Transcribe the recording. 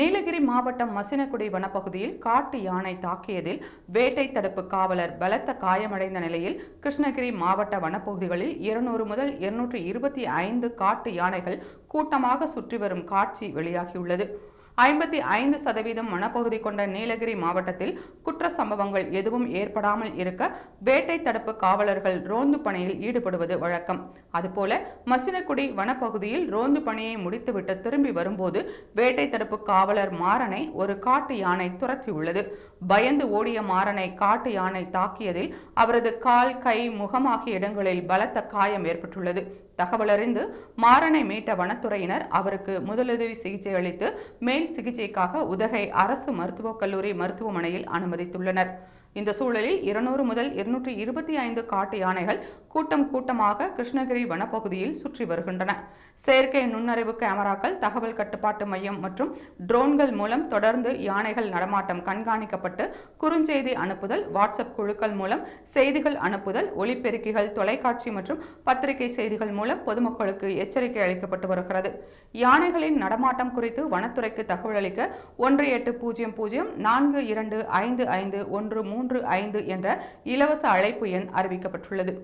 நீலகிரி மாவட்டம் மசினக்குடி வனப்பகுதியில் காட்டு யானை தாக்கியதில் வேட்டை தடுப்பு காவலர் பலத்த காயமடைந்த நிலையில் கிருஷ்ணகிரி மாவட்ட வனப்பகுதிகளில் இருநூறு முதல் இருநூற்றி இருபத்தி ஐந்து காட்டு யானைகள் கூட்டமாக சுற்றி வரும் காட்சி வெளியாகியுள்ளது. ஐம்பத்தி ஐந்து சதவீதம் வனப்பகுதி கொண்ட நீலகிரி மாவட்டத்தில் குற்ற சம்பவங்கள் எதுவும் ஏற்படாமல் இருக்க வேட்டை தடுப்பு காவலர்கள் ரோந்து பணியில் ஈடுபடுவது வழக்கம். அதுபோல மசினக்குடி வனப்பகுதியில் ரோந்து பணியை முடித்துவிட்டு திரும்பி வரும்போது வேட்டை தடுப்பு காவலர் மாறனை ஒரு காட்டு யானை துரத்தியுள்ளது. பயந்து ஓடிய மாறனை காட்டு யானை தாக்கியதில் அவரது கால் கை முகம் ஆகிய இடங்களில் பலத்த காயம் ஏற்பட்டுள்ளது. தகவலறிந்து மாறனை மீட்ட வனத்துறையினர் அவருக்கு முதலுதவி சிகிச்சை அளித்து மேல் சிகிச்சைக்காக உதகை அரசு மருத்துவக் கல்லூரி மருத்துவமனையில் அனுமதித்துள்ளனர். இந்த சூழலில் இருநூறு முதல் இருநூற்றி இருபத்தி ஐந்து காட்டு யானைகள் கூட்டம் கூட்டமாக கிருஷ்ணகிரி வனப்பகுதியில் சுற்றி வருகின்றன. செயற்கை நுண்ணறிவு கேமராக்கள் தகவல் கட்டுப்பாட்டு மையம் மற்றும் ட்ரோன்கள் மூலம் தொடர்ந்து யானைகள் நடமாட்டம் கண்காணிக்கப்பட்டு குறுஞ்செய்தி அனுப்புதல் வாட்ஸ்அப் குழுக்கள் மூலம் செய்திகள் அனுப்புதல் ஒலிபெருக்கிகள் தொலைக்காட்சி மற்றும் பத்திரிகை செய்திகள் மூலம் பொதுமக்களுக்கு எச்சரிக்கை அளிக்கப்பட்டு வருகிறது. யானைகளின் நடமாட்டம் குறித்து வனத்துறைக்கு தகவல் அளிக்க ஒன்று எட்டு பூஜ்ஜியம் பூஜ்ஜியம் நான்கு இரண்டு ஐந்து ஐந்து ஒன்று மூன்று ஐந்து என்ற இலவச அழைப்பு எண் அறிவிக்கப்பட்டுள்ளது.